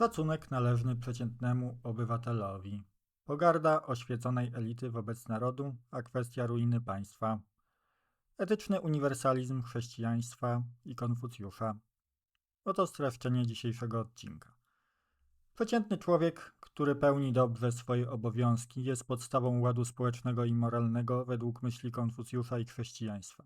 Szacunek należny przeciętnemu obywatelowi. Pogarda oświeconej elity wobec narodu, a kwestia ruiny państwa. Etyczny uniwersalizm chrześcijaństwa i Konfucjusza. Oto streszczenie dzisiejszego odcinka. Przeciętny człowiek, który pełni dobrze swoje obowiązki, jest podstawą ładu społecznego i moralnego według myśli Konfucjusza i chrześcijaństwa.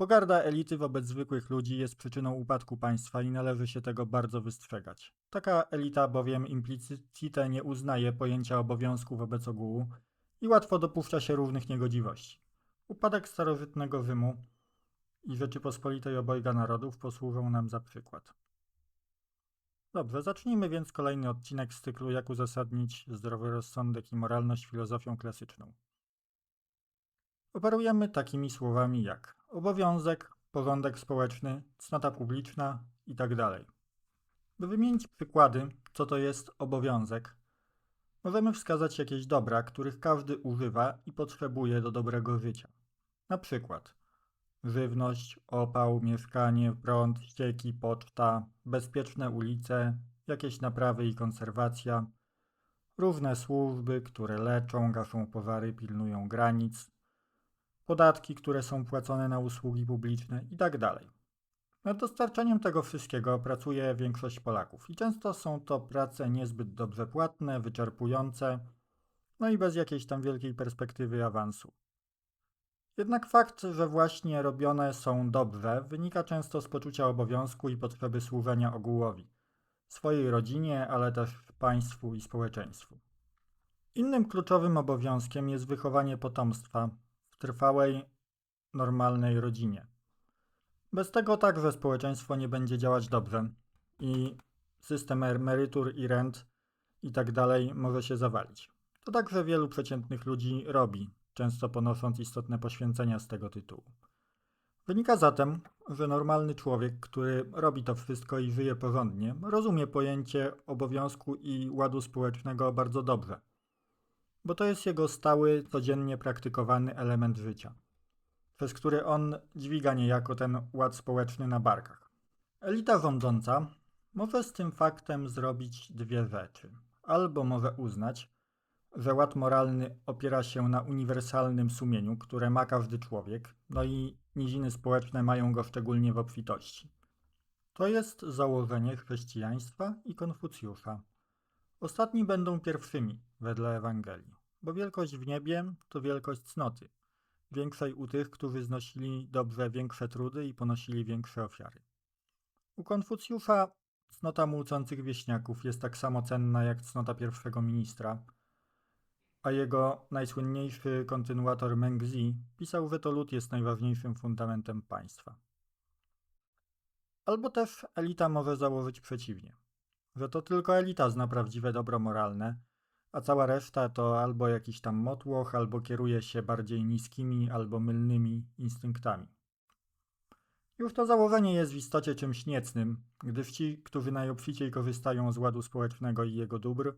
Pogarda elity wobec zwykłych ludzi jest przyczyną upadku państwa i należy się tego bardzo wystrzegać. Taka elita bowiem implicite nie uznaje pojęcia obowiązku wobec ogółu i łatwo dopuszcza się różnych niegodziwości. Upadek starożytnego Rzymu i Rzeczypospolitej obojga narodów posłużą nam za przykład. Dobrze, zacznijmy więc kolejny odcinek z cyklu Jak uzasadnić zdrowy rozsądek i moralność filozofią klasyczną. Operujemy takimi słowami jak obowiązek, porządek społeczny, cnota publiczna itd. By wymienić przykłady, co to jest obowiązek, możemy wskazać jakieś dobra, których każdy używa i potrzebuje do dobrego życia. Na przykład żywność, opał, mieszkanie, prąd, ścieki, poczta, bezpieczne ulice, jakieś naprawy i konserwacja, różne służby, które leczą, gaszą pożary, pilnują granic, podatki, które są płacone na usługi publiczne itd. Nad dostarczaniem tego wszystkiego pracuje większość Polaków i często są to prace niezbyt dobrze płatne, wyczerpujące, no i bez jakiejś tam wielkiej perspektywy awansu. Jednak fakt, że właśnie robione są dobrze, wynika często z poczucia obowiązku i potrzeby służenia ogółowi, swojej rodzinie, ale też państwu i społeczeństwu. Innym kluczowym obowiązkiem jest wychowanie potomstwa trwałej, normalnej rodzinie. Bez tego także społeczeństwo nie będzie działać dobrze i system emerytur i rent i tak dalej może się zawalić. To także wielu przeciętnych ludzi robi, często ponosząc istotne poświęcenia z tego tytułu. Wynika zatem, że normalny człowiek, który robi to wszystko i żyje porządnie, rozumie pojęcie obowiązku i ładu społecznego bardzo dobrze, bo to jest jego stały, codziennie praktykowany element życia, przez który on dźwiga niejako ten ład społeczny na barkach. Elita rządząca może z tym faktem zrobić dwie rzeczy. Albo może uznać, że ład moralny opiera się na uniwersalnym sumieniu, które ma każdy człowiek, no i niziny społeczne mają go szczególnie w obfitości. To jest założenie chrześcijaństwa i Konfucjusza. Ostatni będą pierwszymi, wedle Ewangelii, bo wielkość w niebie to wielkość cnoty, większej u tych, którzy znosili dobrze większe trudy i ponosili większe ofiary. U Konfucjusza cnota młócących wieśniaków jest tak samo cenna jak cnota pierwszego ministra, a jego najsłynniejszy kontynuator Mengzi pisał, że to lud jest najważniejszym fundamentem państwa. Albo też elita może założyć przeciwnie, że to tylko elita zna prawdziwe dobro moralne, a cała reszta to albo jakiś tam motłoch, albo kieruje się bardziej niskimi albo mylnymi instynktami. Już to założenie jest w istocie czymś niecnym, gdyż ci, którzy najobficiej korzystają z ładu społecznego i jego dóbr,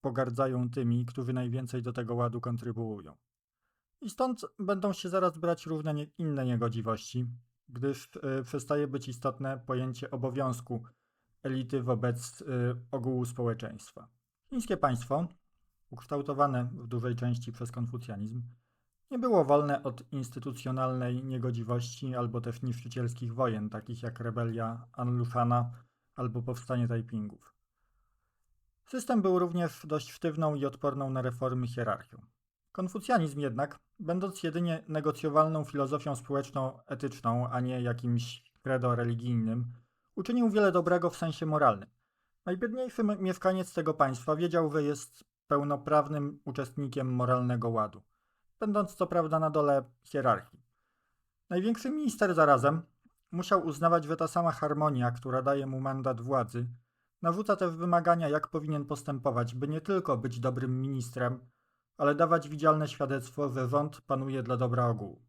pogardzają tymi, którzy najwięcej do tego ładu kontrybuują. I stąd będą się zaraz brać różne nie, inne niegodziwości, gdyż y, przestaje być istotne pojęcie obowiązku elity wobec y, ogółu społeczeństwa. Chińskie państwo, ukształtowane w dużej części przez konfucjanizm, nie było wolne od instytucjonalnej niegodziwości albo też niszczycielskich wojen, takich jak rebelia Anlushana albo powstanie Taipingów. System był również dość sztywną i odporną na reformy hierarchią. Konfucjanizm jednak, będąc jedynie negocjowalną filozofią społeczno-etyczną, a nie jakimś credo religijnym, uczynił wiele dobrego w sensie moralnym. Najbiedniejszy mieszkaniec tego państwa wiedział, że jest pełnoprawnym uczestnikiem moralnego ładu, będąc co prawda na dole hierarchii. Największy minister zarazem musiał uznawać, że ta sama harmonia, która daje mu mandat władzy, Narzuca też wymagania, jak powinien postępować, by nie tylko być dobrym ministrem, ale dawać widzialne świadectwo, że rząd panuje dla dobra ogółu.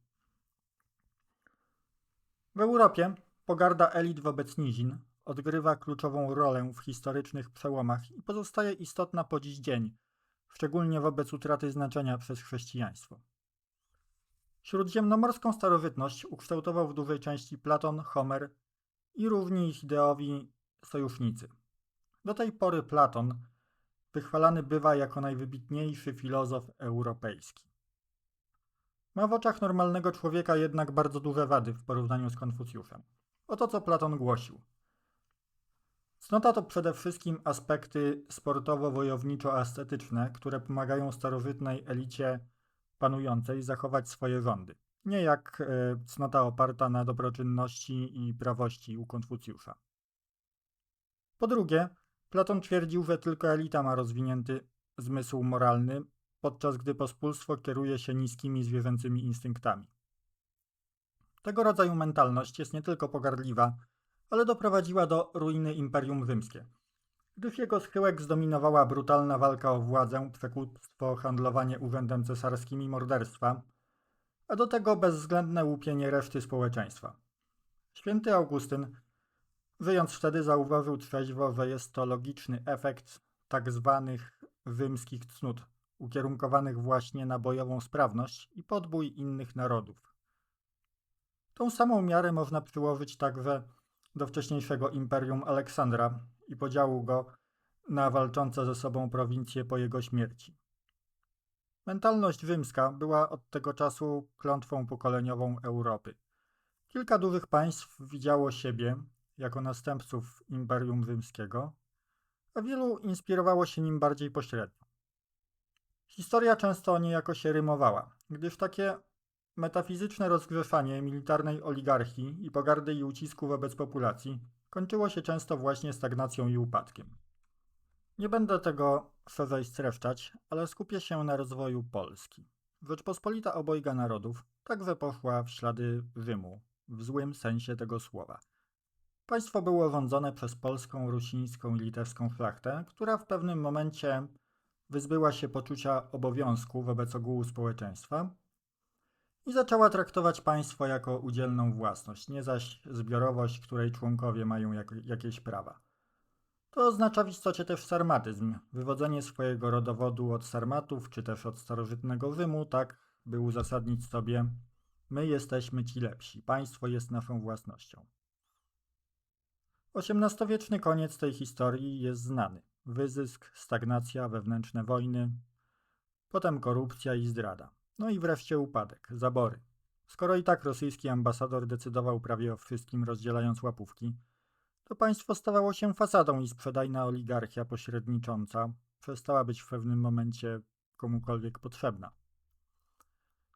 W Europie pogarda elit wobec nizin odgrywa kluczową rolę w historycznych przełomach i pozostaje istotna po dziś dzień, szczególnie wobec utraty znaczenia przez chrześcijaństwo. Śródziemnomorską starożytność ukształtował w dużej części Platon, Homer i równi ich ideowi sojusznicy Do tej pory Platon wychwalany bywa jako najwybitniejszy filozof europejski. Ma w oczach normalnego człowieka jednak bardzo duże wady w porównaniu z Konfucjuszem. Oto co Platon głosił. Cnota to przede wszystkim aspekty sportowo-wojowniczo-ascetyczne, które pomagają starożytnej elicie panującej zachować swoje rządy. Nie jak e, cnota oparta na dobroczynności i prawości u Konfucjusza. Po drugie, Platon twierdził, że tylko elita ma rozwinięty zmysł moralny, podczas gdy pospólstwo kieruje się niskimi zwierzęcymi instynktami. Tego rodzaju mentalność jest nie tylko pogardliwa, ale doprowadziła do ruiny Imperium Rzymskie, gdyż jego schyłek zdominowała brutalna walka o władzę, przekupstwo, handlowanie urzędem cesarskim i morderstwa, a do tego bezwzględne łupienie reszty społeczeństwa. Święty Augustyn, żyjąc wtedy, zauważył trzeźwo, że jest to logiczny efekt tak zwanych rzymskich cnót, ukierunkowanych właśnie na bojową sprawność i podbój innych narodów. Tą samą miarę można przyłożyć także do wcześniejszego imperium Aleksandra i podziału go na walczące ze sobą prowincje po jego śmierci. Mentalność rzymska była od tego czasu klątwą pokoleniową Europy. Kilka dużych państw widziało siebie jako następców Imperium Rzymskiego, a wielu inspirowało się nim bardziej pośrednio. Historia często niejako się rymowała, gdyż takie metafizyczne rozgrzeszanie militarnej oligarchii i pogardy i ucisku wobec populacji kończyło się często właśnie stagnacją i upadkiem. Nie będę tego szerzej streszczać, ale skupię się na rozwoju Polski. Rzeczpospolita obojga narodów także poszła w ślady Rzymu, w złym sensie tego słowa. Państwo było rządzone przez polską, rusińską i litewską szlachtę, która w pewnym momencie wyzbyła się poczucia obowiązku wobec ogółu społeczeństwa i zaczęła traktować państwo jako udzielną własność, nie zaś zbiorowość, której członkowie mają jak, jakieś prawa. To oznacza w istocie też sarmatyzm, wywodzenie swojego rodowodu od sarmatów, czy też od starożytnego Rzymu, tak by uzasadnić sobie my jesteśmy ci lepsi, państwo jest naszą własnością. XVIII-wieczny koniec tej historii jest znany. Wyzysk, stagnacja, wewnętrzne wojny, potem korupcja i zdrada. No i wreszcie upadek, zabory. Skoro i tak rosyjski ambasador decydował prawie o wszystkim, rozdzielając łapówki, to państwo stawało się fasadą i sprzedajna oligarchia pośrednicząca przestała być w pewnym momencie komukolwiek potrzebna.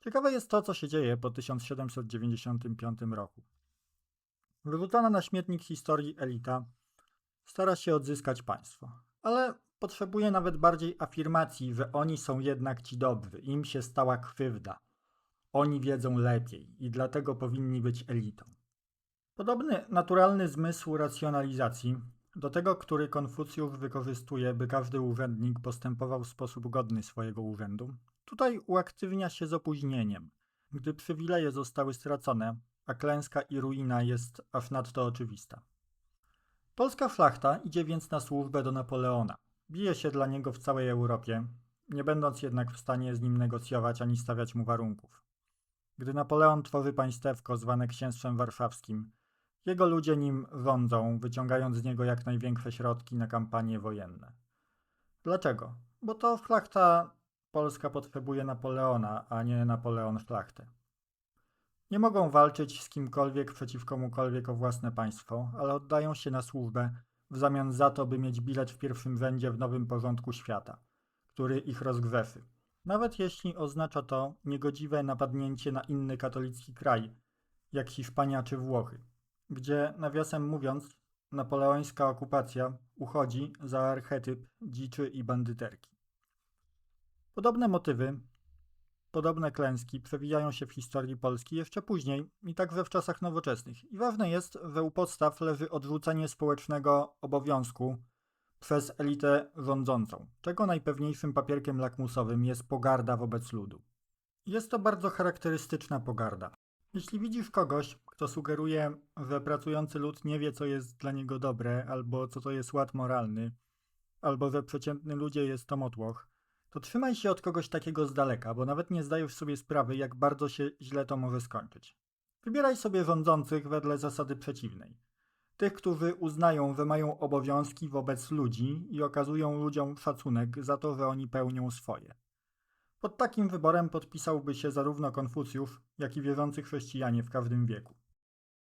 Ciekawe jest to, co się dzieje po 1795 roku. Wyrzucona na śmietnik historii elita stara się odzyskać państwo, ale potrzebuje nawet bardziej afirmacji, że oni są jednak ci dobrzy, im się stała krzywda. Oni wiedzą lepiej i dlatego powinni być elitą. Podobny naturalny zmysł racjonalizacji, do tego, który Konfucjusz wykorzystuje, by każdy urzędnik postępował w sposób godny swojego urzędu, tutaj uaktywnia się z opóźnieniem, gdy przywileje zostały stracone, a klęska i ruina jest aż nadto oczywista. Polska szlachta idzie więc na służbę do Napoleona. Bije się dla niego w całej Europie, nie będąc jednak w stanie z nim negocjować ani stawiać mu warunków. Gdy Napoleon tworzy państewko zwane Księstwem Warszawskim, jego ludzie nim rządzą, wyciągając z niego jak największe środki na kampanie wojenne. Dlaczego? Bo to szlachta polska potrzebuje Napoleona, a nie Napoleon szlachtę. Nie mogą walczyć z kimkolwiek przeciw komukolwiek o własne państwo, ale oddają się na służbę w zamian za to, by mieć bilet w pierwszym rzędzie w nowym porządku świata, który ich rozgrzeszy. Nawet jeśli oznacza to niegodziwe napadnięcie na inny katolicki kraj, jak Hiszpania czy Włochy, gdzie, nawiasem mówiąc, napoleońska okupacja uchodzi za archetyp dziczy i bandyterki. Podobne motywy Podobne klęski przewijają się w historii Polski jeszcze później i także w czasach nowoczesnych. I ważne jest, że u podstaw leży odrzucenie społecznego obowiązku przez elitę rządzącą, czego najpewniejszym papierkiem lakmusowym jest pogarda wobec ludu. Jest to bardzo charakterystyczna pogarda. Jeśli widzisz kogoś, kto sugeruje, że pracujący lud nie wie, co jest dla niego dobre, albo co to jest ład moralny, albo że przeciętny ludzie jest to motłoch, to trzymaj się od kogoś takiego z daleka, bo nawet nie zdajesz sobie sprawy, jak bardzo się źle to może skończyć. Wybieraj sobie rządzących wedle zasady przeciwnej. Tych, którzy uznają, że mają obowiązki wobec ludzi i okazują ludziom szacunek za to, że oni pełnią swoje. Pod takim wyborem podpisałby się zarówno Konfucjusz, jak i wierzący chrześcijanie w każdym wieku.